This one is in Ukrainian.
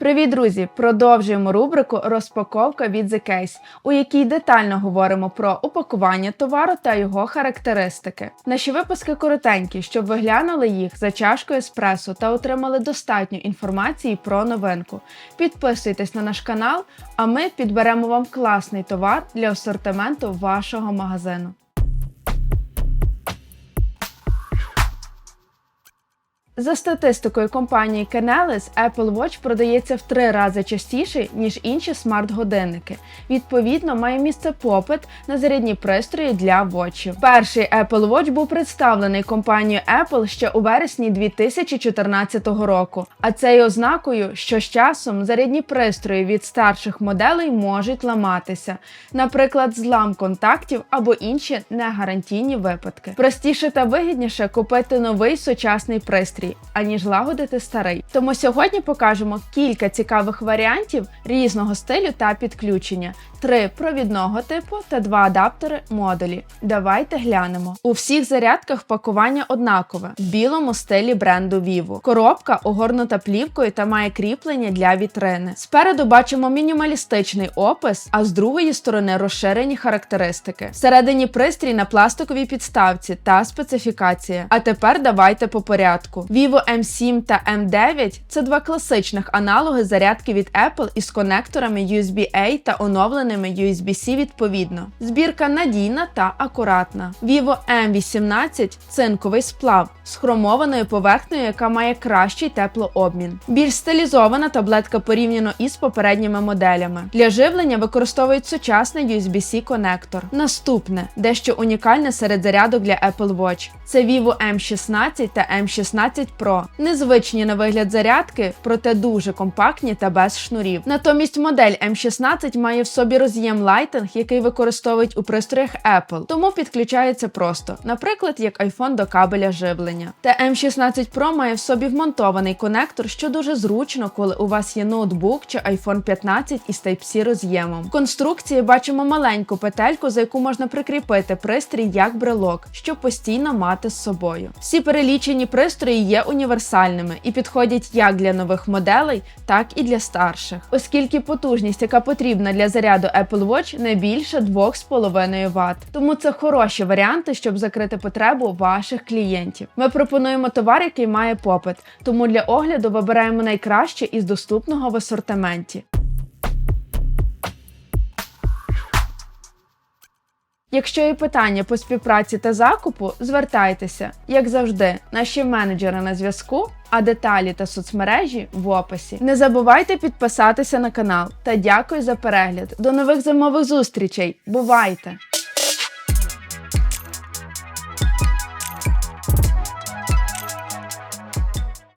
Привіт, друзі! Продовжуємо рубрику Розпаковка від The Case, у якій детально говоримо про упакування товару та його характеристики. Наші випуски коротенькі, щоб ви глянули їх за чашкою еспресо та отримали достатньо інформації про новинку. Підписуйтесь на наш канал, а ми підберемо вам класний товар для асортименту вашого магазину. За статистикою компанії Canalys, Apple Watch продається в три рази частіше, ніж інші смарт-годинники. Відповідно, має місце попит на зарядні пристрої для вотчів. Перший Apple Watch був представлений компанією Apple ще у вересні 2014 року. А це й ознакою, що з часом зарядні пристрої від старших моделей можуть ламатися, наприклад, злам контактів або інші негарантійні випадки. Простіше та вигідніше купити новий сучасний пристрій аніж лагодити старий. Тому сьогодні покажемо кілька цікавих варіантів різного стилю та підключення: три провідного типу та два адаптери модулі. Давайте глянемо. У всіх зарядках пакування однакове в білому стилі бренду Vivo. Коробка огорнута плівкою та має кріплення для вітрини. Спереду бачимо мінімалістичний опис, а з другої сторони розширені характеристики. Всередині пристрій на пластиковій підставці та специфікація. А тепер давайте по порядку. Vivo M7 та M9 це два класичних аналоги зарядки від Apple із конекторами USB-A та оновленими USB-C відповідно. Збірка надійна та акуратна. Vivo M18 цинковий сплав з хромованою поверхнею, яка має кращий теплообмін. Більш стилізована таблетка порівняно із попередніми моделями. Для живлення використовують сучасний USB-C конектор. Наступне дещо унікальне серед зарядок для Apple Watch. Це Vivo M16 та M16 Pro. Незвичні на вигляд зарядки, проте дуже компактні та без шнурів. Натомість модель M16 має в собі роз'єм Lightning, який використовують у пристроях Apple, тому підключається просто, наприклад, як iPhone до кабеля живлення. Та M16 Pro має в собі вмонтований конектор, що дуже зручно, коли у вас є ноутбук чи iPhone 15 із Type-C роз'ємом. В конструкції бачимо маленьку петельку, за яку можна прикріпити пристрій як брелок, щоб постійно мати з собою. Всі перелічені пристрої є універсальними і підходять як для нових моделей, так і для старших, оскільки потужність, яка потрібна для заряду Apple Watch, не більше 2,5 Вт. Тому це хороші варіанти, щоб закрити потребу ваших клієнтів. Ми пропонуємо товар, який має попит, тому для огляду вибираємо найкраще із доступного в асортименті. Якщо є питання по співпраці та закупу, звертайтеся, як завжди, наші менеджери на зв'язку, а деталі та соцмережі в описі. Не забувайте підписатися на канал та дякую за перегляд. До нових зимових зустрічей! Бувайте!